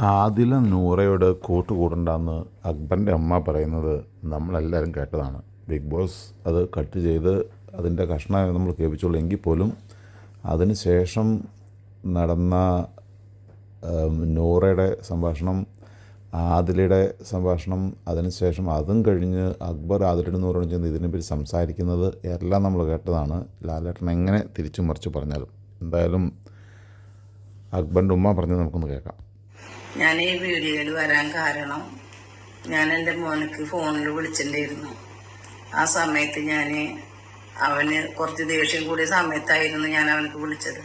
ആദില നൂറയോട് കൂട്ടുകൂടണ്ടെന്ന് അക്ബറിന്റെ അമ്മ പറയുന്നത് നമ്മളെല്ലാവരും കേട്ടതാണ്. ബിഗ് ബോസ് അത് കട്ട് ചെയ്ത് അതിന്റെ കഷ്ണം നമ്മൾ കേൾപ്പിച്ചുള്ളൂ. എങ്കിൽ പോലും അതിന് ശേഷം നടന്ന നൂറയുടെ സംഭാഷണം ആദിലയുടെ സംഭാഷണം അതിനുശേഷം അതും കഴിഞ്ഞ് അക്ബർ ആദിലയുടെ നൂറോട് ചെന്ന് ഇതിനെപ്പറ്റി സംസാരിക്കുന്നത് എല്ലാം നമ്മൾ കേട്ടതാണ്. ലാലേട്ടൻ എങ്ങനെ തിരിച്ചു മറിച്ച് പറഞ്ഞാലും. എന്തായാലും അക്ബറിന്റെ ഉമ്മ പറഞ്ഞത് നമുക്കൊന്ന് കേൾക്കാം. ഞാൻ ഈ വീഡിയോയിൽ വരാൻ കാരണം ഞാൻ എന്റെ മോനക്ക് ഫോണിൽ വിളിച്ചിട്ടുണ്ടായിരുന്നു. ആ സമയത്ത് ഞാൻ അവന് കുറച്ച് ദേഷ്യം കൂടിയ സമയത്തായിരുന്നു ഞാൻ അവനക്ക് വിളിച്ചത്.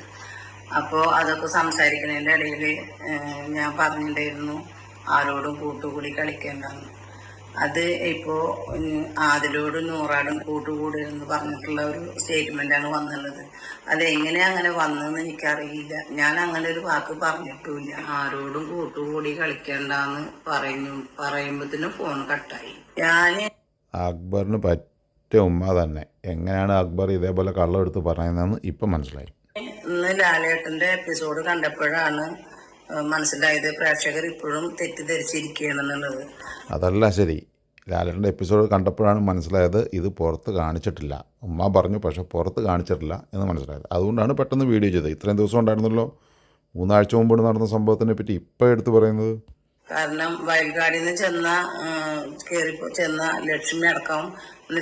അപ്പോൾ അതൊക്കെ സംസാരിക്കുന്നതിന്റെ ഇടയിൽ ഞാൻ പറഞ്ഞിട്ടുണ്ടായിരുന്നു ആരോടും കൂട്ടുകൂടി കളിക്കേണ്ടെന്ന്. അത് ഇപ്പോ ആദിലോട് നൂറാടും കൂട്ടുകൂടി എന്ന് പറഞ്ഞിട്ടുള്ള ഒരു സ്റ്റേറ്റ്മെന്റാണ് വന്നുള്ളത്. അതെങ്ങനെ അങ്ങനെ വന്നതെന്ന് എനിക്കറിയില്ല. ഞാൻ അങ്ങനെ ഒരു വാക്ക് പറഞ്ഞിട്ടുമില്ല. ആരോടും കൂട്ടുകൂടി കളിക്കണ്ടെന്ന് പറഞ്ഞു പറയുമ്പോഴത്തേനും ഫോൺ കട്ടായി. ഞാൻ അക്ബറിന് പറ്റ ഉമ്മ തന്നെ. എങ്ങനെയാണ് അക്ബർ ഇതേപോലെ കള്ളം എടുത്ത് പറയുന്നതെന്ന് ഇപ്പം മനസ്സിലായി. ഇന്ന് ലാലേട്ടന്റെ എപ്പിസോഡ് കണ്ടപ്പോഴാണ് മനസ്സിലായത് പ്രേക്ഷകർ ഇപ്പോഴും തെറ്റിദ്ധരിച്ചിരിക്കുകയാണെന്നുള്ളത്. അതല്ല ശരി. ലാലേട്ടന്റെ എപ്പിസോഡ് കണ്ടപ്പോഴാണ് മനസ്സിലായത് ഇത് പുറത്ത് കാണിച്ചിട്ടില്ല. ഉമ്മ പറഞ്ഞു പക്ഷെ പുറത്ത് കാണിച്ചിട്ടില്ല എന്ന് മനസ്സിലായത്. അതുകൊണ്ടാണ് പെട്ടെന്ന് വീഡിയോ ചെയ്തത്. ഇത്രയും ദിവസം ഉണ്ടായിരുന്നല്ലോ. മൂന്നാഴ്ച മുമ്പ് നടന്ന സംഭവത്തിനെ പറ്റി ഇപ്പോൾ എടുത്ത് പറയുന്നത്. കാരണം വയൽക്കാടിൽ നിന്ന് ചെന്ന കയറി ചെന്ന ലക്ഷ്മി അടക്കം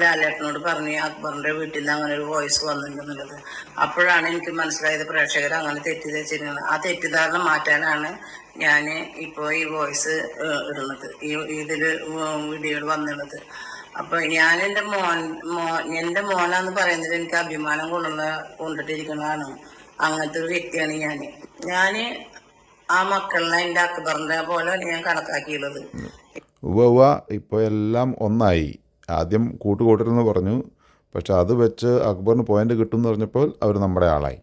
ലാലേട്ടനോട് പറഞ്ഞ് അക്ബറിന്റെ വീട്ടിൽ നിന്ന് അങ്ങനെ ഒരു വോയിസ് വന്നിട്ടുണ്ടെന്നുള്ളത്. അപ്പോഴാണ് എനിക്ക് മനസ്സിലായത് പ്രേക്ഷകർ അങ്ങനെ തെറ്റിദ്ധരിച്ചിരുന്നത് ആ തെറ്റിദ്ധാരണ മാറ്റാനാണ് ഞാൻ ഇപ്പോൾ ഈ വോയിസ് ഇടുന്നത്. ഈ ഇതിൽ വീഡിയോയിൽ വന്നിടുന്നത് അപ്പൊ ഞാൻ എന്റെ മോൻ മോ എന്റെ മോനാന്ന് പറയുന്നത് എനിക്ക് അഭിമാനം കൊണ്ടുള്ള കൊണ്ടിട്ടിരിക്കുന്നതാണ്. അങ്ങനത്തെ ഒരു വ്യക്തിയാണ് ഞാൻ ഞാൻ ആ മക്കളിനെ എന്റെ അക്ബറിന്റെ പോലെ ഞാൻ കണക്കാക്കിയുള്ളത്. ഉവ്വ ഇപ്പോൾ എല്ലാം ഒന്നായി. ആദ്യം കൂട്ടുകൂട്ടരെന്ന് പറഞ്ഞു. പക്ഷെ അത് വെച്ച് അക്ബറിന് പോയിന്റ് കിട്ടും എന്ന് പറഞ്ഞപ്പോൾ അവർ നമ്മുടെ ആളായി.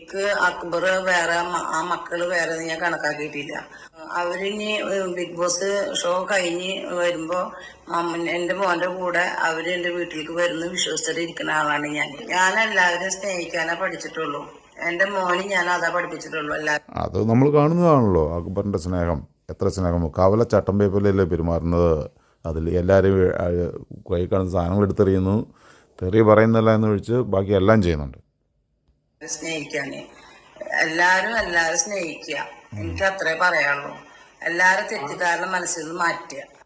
എനിക്ക് അക്ബർ വേറെ ആ മക്കൾ വേറെ ഞാൻ കണക്കാക്കിയിട്ടില്ല. അവരിനി ഇനി ബിഗ് ബോസ് ഷോ കഴിഞ്ഞ് വരുമ്പോ എന്റെ മോന്റെ കൂടെ അവർ എന്റെ വീട്ടിലേക്ക് വരുന്ന വിശ്വസിച്ചിട്ട് ഇരിക്കുന്ന ആളാണ് ഞാൻ. ഞാൻ എല്ലാവരും സ്നേഹിക്കാനേ പഠിച്ചിട്ടുള്ളൂ. എന്റെ മോനെ ഞാൻ അതാ പഠിപ്പിച്ചിട്ടുള്ളൂ എല്ലാവരും. അത് നമ്മൾ കാണുന്നതാണല്ലോ. അക്ബറിന്റെ സ്നേഹം. എത്ര സ്നേഹം? കവല പേപ്പറിലല്ലേ പെരുമാറുന്നത്? അതിൽ എല്ലാവരും കൈ കാണുന്ന സാധനങ്ങൾ എടുത്തെറിയുന്നു. തെറി പറയുന്നില്ല എന്ന് ഒഴിച്ച് ബാക്കി എല്ലാം ചെയ്യുന്നുണ്ട്. സ്നേഹിക്കാന്. എല്ലാരും എല്ലാരും സ്നേഹിക്കുക. എനിക്ക് അത്രേ പറയാനുള്ളൂ. എല്ലാരും തെറ്റിദ്ധാരണ മനസ്സിൽ നിന്ന് മാറ്റുക.